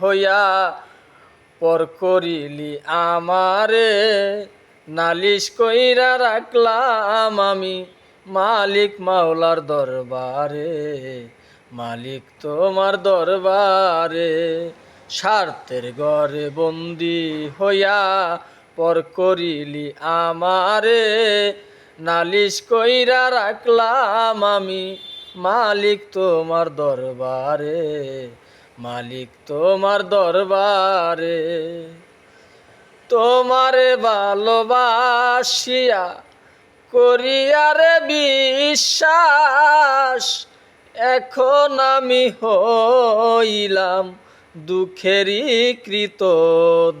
হইয়া পর করিলি আমারে, নালিশ কইরা রাখলাম আমি মালিক মাওলার দরবারে, মালিক তোমার দরবারে। স্বার্থের ঘরে বন্দি হইয়া পর করিলি আমারে, নালিশ কইরা রাখলাম আমি মালিক তোমার দরবারে। মালিক তোমার দরবারে, তোমারে ভালোবাসিয়া করিয়ারে বিশ্বাস, এখন আমি হইলাম দুঃখেরই কৃত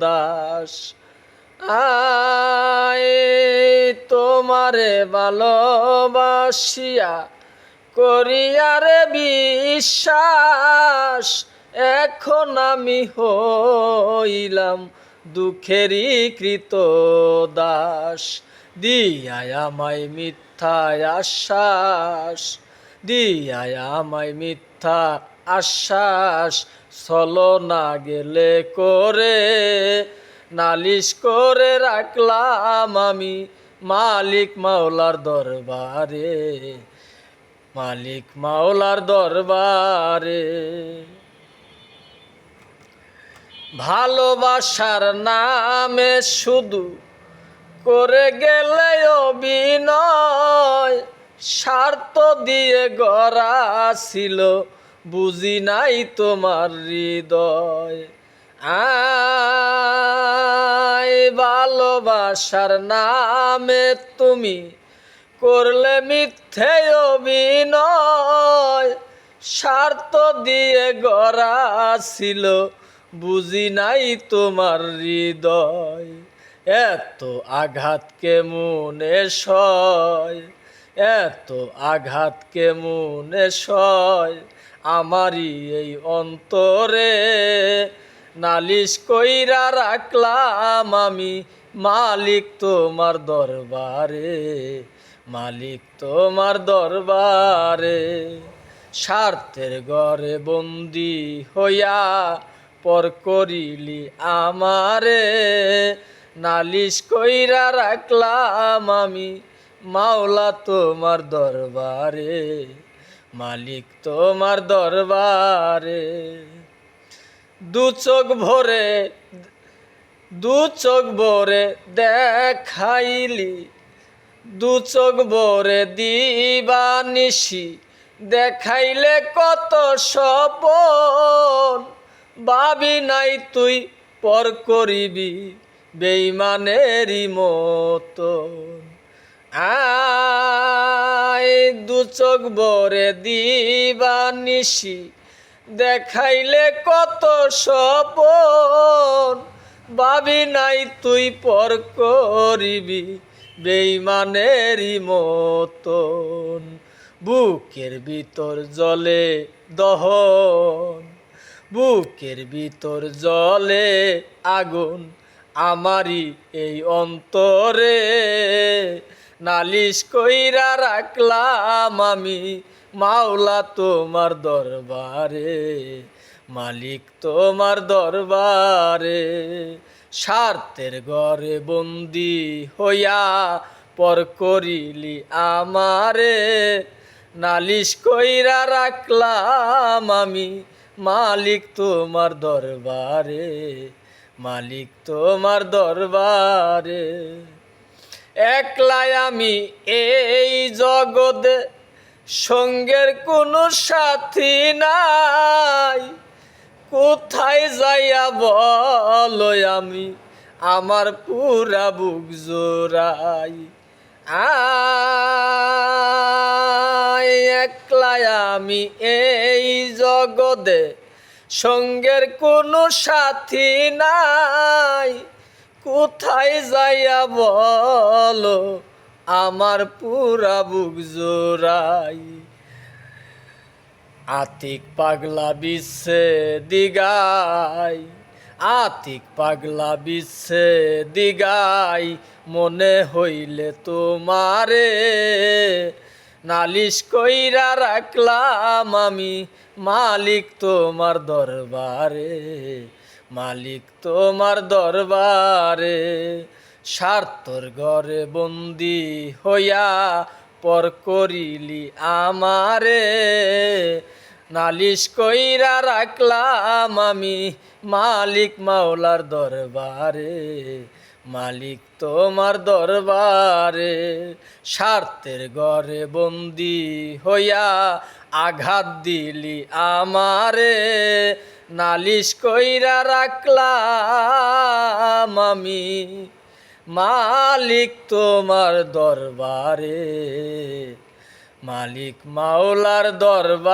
দাস আয় তোমারে ভালোবাসিয়া করিয়ারে বিশ্বাস এখন আমি হইলাম দুঃখেরই কৃত দাস দিয়ায় আমায় মিথ্যায় আশ্বাস দিয়ায় আমায় মিথ্যা আশ্বাস। চলো না গেলে করে নালিশ করে রাখলাম আমি মালিক মাওলার দরবারে, মালিক মাওলার দরবারে। ভালোবাসার নামে শুধু করে গেলে অভিনয়। স্বার্থ দিয়ে গড়া ছিল, বুঝি নাই তোমার হৃদয়। আয়, ভালোবাসার নামে তুমি করলে মিথ্যে অভিনয়। স্বার্থ দিয়ে গড়া ছিল বুঝি নাই তোমার হৃদয়। এত আঘাত কেমনে সয়? এত আঘাত কেমনে সয়? আমারই এই অন্তরে নালিশ কইরা রাখলাম আমি, মালিক তোমার দরবারে, মালিক তোমার দরবারে। স্বার্থের ঘরে বন্দি হইয়া পর করিলি আমারে, নালিশ কইরা রাখলাম আমি মাওলা তোমার দরবারে, মালিক তোমার দরবারে। দু চোখ ভরে, দু চোখ ভরে দেখাইলি, দু চোখ ভরে দিবানিসি দেখাইলে কত সপন ভাবি নাই তুই পর করিবি বেইমানেরই মতন। আয় দু চোখ ভরে দিবানিসি দেখাইলে কত সপন ভাবি নাই তুই পর করিবি বেইমানেরই মতন। বুকের ভিতর জলে দহন। বুকের ভিতর জলে আগুন আমারই এই অন্তরে। নালিশ কইরা রাখলাম আমি মাওলা তোমার দরবারে, মালিক তোমার দরবারে। স্বার্থের ঘরে বন্দি হইয়া পর করিলি আমারে। নালিশ কইরা রাখলাম আমি মালিক তোমার দরবারে, মালিক তোমার দরবারে। একলাই আমি এই জগতে সঙ্গের কোনো সাথী নাই। কোথায় যাইয়া বলো আমি আমার পুরা বুক জোড়াই। একলাই আমি এই জগতে। সঙ্গের কোনো সাথী নাই। কোথায় যাইয়া বলো, আমার পুরা বুক জোড়াই। আতিক পাগলা বিশ্বে দিগাই। আতিক পাগলা বিশ্বে দিগাই, মনে হইলে তোমারে। নালিশ কইরা রাখলাম আমি, মালিক তোমার দরবারে, মালিক তোমার দরবারে। স্বার্থর ঘরে বন্দি হইয়া পর করিলি আমারে। নালিশ কইরা রাখলাম আমি মালিক মাওলার দরবারে, মালিক তোমার দরবারে, স্বার্থের ঘরে বন্দি হইয়া আঘাত দিলি আমারে। নালিশ কইরা রাখলাম আমি মালিক তোমার দরবারে। মালিক মাওলার দরবারে।